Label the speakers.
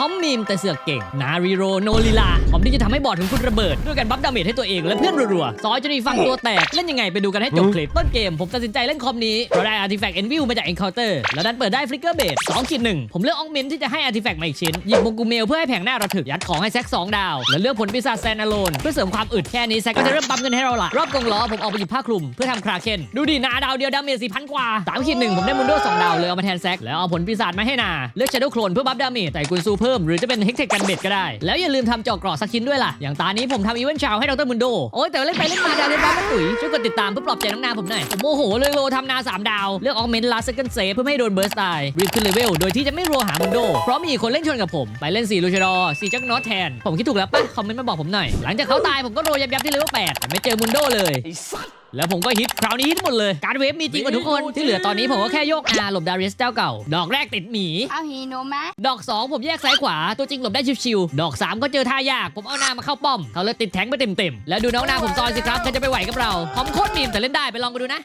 Speaker 1: คอมมีมแต่เสือกเก่ง นารีโรโนลีลาคอมที่จะทำให้บอร์ดของคุณระเบิด ด้วยการบัฟดาเมจให้ตัวเองและเพื่อนรัวๆ ซอยจนอีกฝั่งตัวแตก เล่นยังไงไปดูกันให้จบคลิป ต้นเกมผมตัดสินใจเล่นคอมนี้เพราะได้อาร์ติแฟกต์เอ็นวิวมาจากเอ็นเคาน์เตอร์แล้วดันเปิดได้ฟลิกเกอร์เบสสองขีดหนึ่งผมเลือกออกเมนที่จะให้อาร์ติแฟกต์มาอีกชิ้นหยิบโมกุเมลเพื่อให้แผงหน้าราถึกยัดของให้แซกสองดาวแล้วเลือกผลปีศาจแซนอโลนเพื่อเสริมความอึดแค่นี้แซกก็จะเริ่มปั๊มเงินให้เราละรอบกองล้อผมออกไปหยิบผ้าคลุมเพื่อทำคราเคนดูดินาดาวเดียวดาเมจสี่พันกว่าสามขีดหนึ่งผมได้มุนโดสองดาวเลยเอามาแทนแซกแล้วเอาผลปีศาจมาให้นาเลือกชโด w โคลนเพื่อบัฟดาเมจแต่กุนซูเพมหรือจะเป็นเฮกเทคกันเบ็ดก็ได้ แล้วอย่าลืมทำจอกรอสักชิ้นด้วยล่ะ อย่างตานี้ผมทำอีเวนต์ชาวให้ดรมุนโด โอ้ยแต่เล่นไปเล่นมาดาวเล่นบ้าไม่ตุ๋ยช่วยกดติดตามเพื่อปลอบใจน้องนาผมหน่อยผมโมโหเลยโลทำนาสามดาว เลือกออกเมนต์ลาสเกิลเซฟเพื่อไม่ให้โดนเบิร์สตายรีบขึ้นเลเวลโดยที่จะไม่รัวหามุนโดเพราะมีคนเล่นชนกับผมไปเล่นสี่ลูชดอสี่จักนอตแทนผมคิดถูกแล้วปะคอมเมนต์มาบอกผมหน่อยหลังจากเขาตายผมก็โรยยับยับที่เลเวลแปดแต่ไม่เจอมุนโดเลย แล้วผมก็ฮิตคราวนี้ฮิตหมดเลย การเวฟมีจริงกว่าทุกคน ที่เหลือตอนนี้ผมก็แค่โยกอาหลบดาริสเจ้าเก่า ดอกแรกติดหมี
Speaker 2: เอาฮีโนมะ
Speaker 1: ดอก 2 ผมแยกซ้ายขวา ตัวจริงหลบได้ชิวๆ ดอก 3 ก็เจอท่ายาก ผมเอาหน้ามาเข้าป้อม เขาเลยติดแทงไปเต็มๆ แล้วดูน้องหน้าผมซอยสิครับใครจะไปไหวกับเรา ผมโคตรมีมแต่เล่นได้ไปลองไปดูนะ